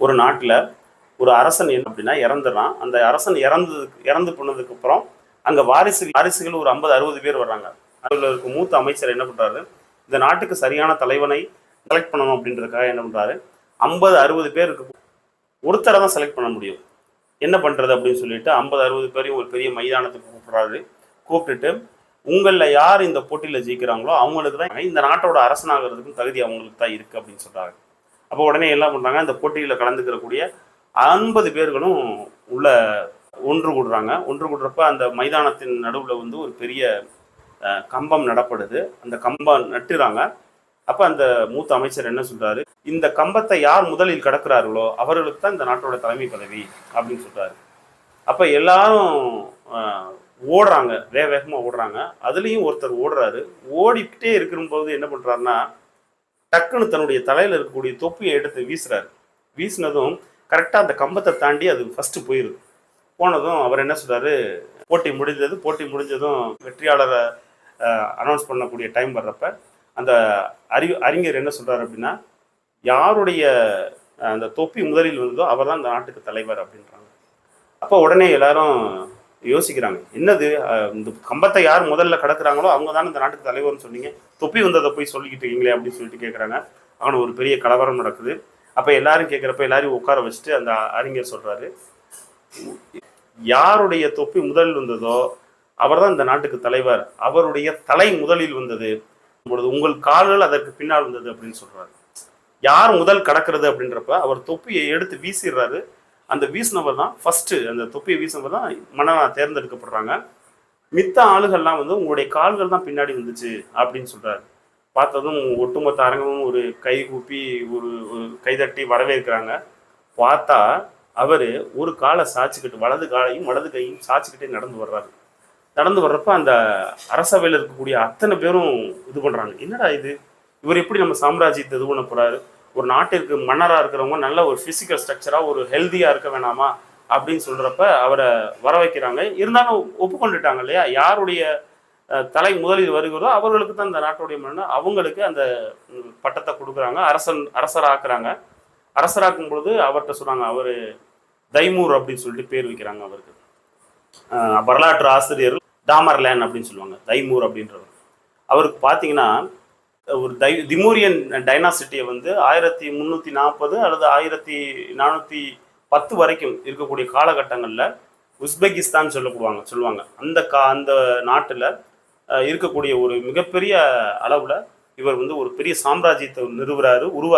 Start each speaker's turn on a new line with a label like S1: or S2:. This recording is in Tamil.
S1: ஒரு நாட்டில் ஒரு அரசன் என்ன அப்படின்னா இறந்துடுறான் அந்த அரசன் இறந்ததுக்கு இறந்து போனதுக்கு அப்புறம் அங்கே வாரிசு வாரிசுகள் ஒரு ஐம்பது அறுபது பேர் வர்றாங்க. அதில் இருக்க மூத்த அமைச்சர் என்ன பண்ணுறாரு இந்த நாட்டுக்கு சரியான தலைவனை செலக்ட் பண்ணணும் அப்படின்றதுக்காக என்ன பண்ணுறாரு ஐம்பது அறுபது பேர் இருக்கு ஒருத்தரை தான் செலக்ட் பண்ண முடியும். என்ன பண்ணுறது அப்படின்னு சொல்லிட்டு ஐம்பது அறுபது பேரையும் ஒரு பெரிய மைதானத்துக்கு கூப்பிட்றாரு. கூப்பிட்டுட்டு உங்களில் யார் இந்த போட்டியில் ஜெயிக்கிறாங்களோ அவங்களுக்கு தான் இந்த நாட்டோட அரசனாகிறதுக்கும் தகுதி அவங்களுக்கு தான் இருக்குது அப்படின்னு சொல்கிறாங்க அப்போ உடனே என்ன பண்ணுறாங்க அந்த போட்டியில் கலந்துக்கிறக்கூடிய ஐம்பது பேர்களும் உள்ள ஒன்று கூடுறாங்க. ஒன்று கூடுறப்ப அந்த மைதானத்தின் நடுவில் வந்து ஒரு பெரிய கம்பம் நடப்படுது. அந்த கம்பம் நட்டுறாங்க. அப்போ அந்த மூத்த அமைச்சர் என்ன சொல்றாரு? இந்த கம்பத்தை யார் முதலில் கடக்கிறார்களோ அவர்களுக்கு தான் இந்த நாட்டோட தலைமை பதவி அப்படின்னு சொல்றாரு. அப்போ எல்லாரும் ஓடுறாங்க. வேக வேகமாக ஓடுறாங்க. அதுலேயும் ஒருத்தர் ஓடுறாரு. ஓடிக்கிட்டே இருக்கும்போது என்ன பண்ணுறாருன்னா டக்குன்னு தன்னுடைய தலையில் இருக்கக்கூடிய தொப்பியை எடுத்து வீசுறாரு. வீசினதும் கரெக்டாக அந்த கம்பத்தை தாண்டி அது ஃபஸ்ட்டு போயிடுது போனதும் அவர் என்ன சொல்கிறாரு போட்டி முடிஞ்சது போட்டி முடிஞ்சதும் வெற்றியாளரை அனௌன்ஸ் பண்ணக்கூடிய டைம் வர்றப்ப அந்த அறி அறிஞர் என்ன சொல்கிறார் அப்படின்னா யாருடைய அந்த தொப்பி முதலில் வந்ததோ அவர் தான் இந்த நாட்டுக்கு தலைவர் அப்படின்றாங்க. அப்போ உடனே எல்லாரும் யோசிக்கிறாங்க. என்னது இந்த கம்பத்தை யார் முதல்ல கடக்குறாங்களோ அவங்க தான் இந்த நாட்டுக்கு தலைவர்னு சொன்னீங்க. தொப்பி வந்ததை போய் சொல்லிக்கிட்டு இருக்கீங்களே அப்படின்னு சொல்லிட்டு கேட்குறாங்க அவனு ஒரு பெரிய கலவரம் நடக்குது. அப்போ எல்லாரும் கேட்குறப்ப எல்லாரையும் உட்கார வச்சுட்டு அந்த அறிஞர் சொல்றாரு. யாருடைய தொப்பி முதலில் வந்ததோ அவர் தான் இந்த நாட்டுக்கு தலைவர். அவருடைய தலை முதலில் வந்தது. பொழுது உங்கள் கால்கள் அதற்கு பின்னால் வந்தது அப்படின்னு சொல்றாரு. யார் முதல் கடக்கிறது அப்படின்றப்ப அவர் தொப்பியை எடுத்து வீசிடுறாரு. அந்த வீசினவர் தான் ஃபர்ஸ்ட் அந்த தொப்பியை வீசினவர் தான் மன்னனா தேர்ந்தெடுக்கப்படுறாங்க. மித்த ஆளுகள்லாம் வந்து உங்களுடைய கால்கள் தான் பின்னாடி வந்துச்சு அப்படின்னு சொல்றாரு. பார்த்ததும் ஒட்டுமொத்த அரங்கமும் ஒரு கை கூப்பி ஒரு ஒரு கைதட்டி வரவேற்கிறாங்க. பார்த்தா அவர் ஒரு காலை சாய்ச்சிக்கிட்டு வலது காலையும் வலது கையும் சாய்ச்சிக்கிட்டே நடந்து வர்றாரு. நடந்து வர்றப்ப அந்த அரசவையில் இருக்கக்கூடிய அத்தனை பேரும் இது பண்ணுறாங்க என்னடா இது? இவர் எப்படி நம்ம சாம்ராஜ்யத்தை இது பண்ண போகிறாரு ஒரு நாட்டிற்கு மன்னராக இருக்கிறவங்க நல்ல ஒரு ஃபிசிக்கல் ஸ்ட்ரக்சராக ஒரு ஹெல்த்தியாக இருக்க வேணாமா அப்படின்னு சொல்கிறப்ப அவரை வர வைக்கிறாங்க இருந்தாலும் ஒப்புக்கொண்டுட்டாங்க இல்லையா? யாருடைய தலை முதலில் வருகிறதோ அவர்களுக்கு தான் இந்த நாட்டுடைய மன்னர் அவங்களுக்கு அந்த பட்டத்தை கொடுக்குறாங்க. அரசன் அரசராக்குறாங்க. அரசராக்கும் பொழுது அவர்கிட்ட சொல்கிறாங்க அவர் தைமூர் அப்படின்னு சொல்லிட்டு பேர் வைக்கிறாங்க அவருக்கு. வரலாற்று ஆசிரியர் டாமர்லேன் அப்படின்னு சொல்லுவாங்க தைமூர் அப்படின்றவர். அவருக்கு பார்த்தீங்கன்னா ஒரு தை திமூரியன் டைனாசிட்டியை வந்து ஆயிரத்தி முந்நூற்றி நாற்பது அல்லது ஆயிரத்தி நானூற்றி பத்து வரைக்கும் இருக்கக்கூடிய காலகட்டங்களில் உஸ்பெகிஸ்தான் சொல்லப்படுவாங்க சொல்லுவாங்க. அந்த கா அந்த நாட்டில் இருக்கக்கூடிய ஒரு மிகப்பெரிய அளவில் இவர் வந்து ஒரு பெரிய சாம்ராஜ்யத்தை நிறுவுறாரு உருவா